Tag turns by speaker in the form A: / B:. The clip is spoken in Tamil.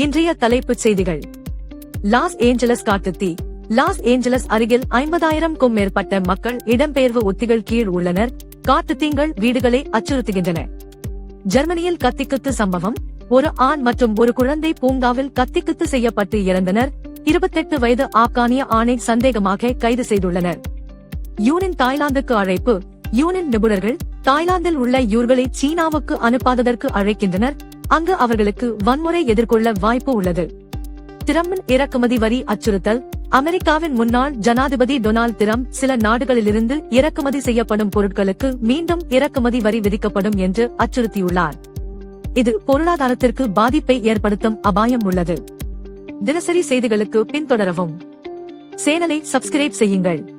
A: இன்றைய தலைப்புச் செய்திகள். லாஸ் ஏஞ்சலஸ் காட்டுத்தீ லாஸ் ஏஞ்சலஸ் அருகில் ஐம்பதாயிரம்க்கும் மேற்பட்ட மக்கள் இடம்பெயர்வு ஒத்திகள் கீழ் உள்ளனர். காட்டுத்தீங்கள் வீடுகளை அச்சுறுத்துகின்றன. ஜெர்மனியில் கத்திக்குத்து சம்பவம். ஒரு ஆண் மற்றும் ஒரு குழந்தை பூங்காவில் கத்திக்குத்து செய்யப்பட்டு இறந்தனர். இருபத்தெட்டு வயது ஆப்கானிய ஆணை சந்தேகமாக கைது செய்துள்ளனர். யூனின் தாய்லாந்துக்கு அழைப்பு. யூனின் நிபுணர்கள் தாய்லாந்தில் உள்ள யூர்களை சீனாவுக்கு அனுப்பாததற்கு அழைக்கின்றனர். அங்கு அவர்களுக்கு வன்முறை எதிர்கொள்ள வாய்ப்பு உள்ளது. திரம்பின் இறக்குமதி வரி அச்சுறுத்தல் அமெரிக்காவின் முன்னாள் ஜனாதிபதி டொனால்ட் திரம்ப் சில நாடுகளிலிருந்து இறக்குமதி செய்யப்படும் பொருட்களுக்கு மீண்டும் இறக்குமதி வரி விதிக்கப்படும் என்று அச்சுறுத்தியுள்ளார். இது பொருளாதாரத்திற்கு பாதிப்பை ஏற்படுத்தும் அபாயம் உள்ளது. தினசரி செய்திகளுக்கு பின்தொடரவும். சேனலை சப்ஸ்கிரைப் செய்யுங்கள்.